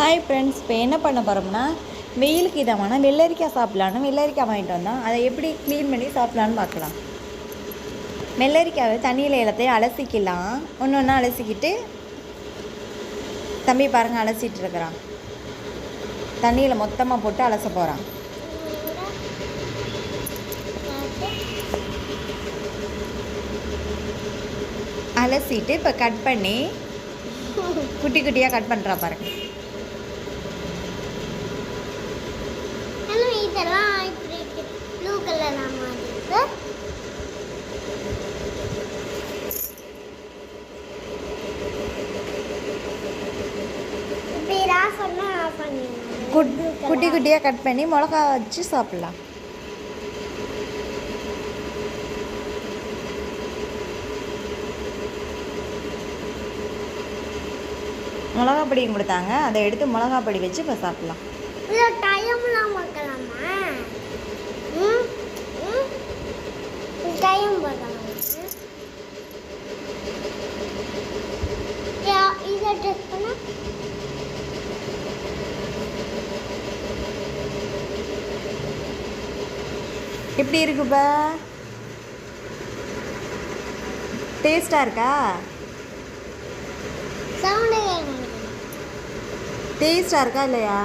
Hi friends இப்போ என்ன பண்ண போகிறோம்னா வெயிலுக்கு இதமான வெள்ளரிக்காய் சாப்பிட்லான்னு வெள்ளரிக்காய் வாங்கிட்டு வந்தோம். அதை எப்படி க்ளீன் பண்ணி சாப்பிட்லான்னு பார்க்கலாம். வெள்ளரிக்காவை தண்ணியில் எல்லாத்தையும் அலசிக்கலாம். ஒன்று ஒன்றா அலசிக்கிட்டு தம்பி பாருங்கள் அலசிட்டு இருக்கிறான். தண்ணியில் மொத்தமாக போட்டு அலச போகிறான் அலசிட்டு இப்போ கட் பண்ணி குட்டி குட்டியாக கட் பண்ணுறா பாருங்கள் குட்டி குட்டியாக கட் பண்ணி மிளகா வச்சு சாப்பிட்லாம். மிளகா பொடியும் கொடுத்தாங்க. அதை எடுத்து மிளகா பொடி வச்சு இப்போ சாப்பிட்லாம். இதை டைம்லாம் பார்க்கலாமா ம் ம் டைம் பார்க்கலாமா யா- இதை டெஸ்ட் பண்ணா எப்படி இருக்குப்பா டேஸ்ட்டாக இருக்கா? டேஸ்ட்டாக இருக்கா இல்லையா?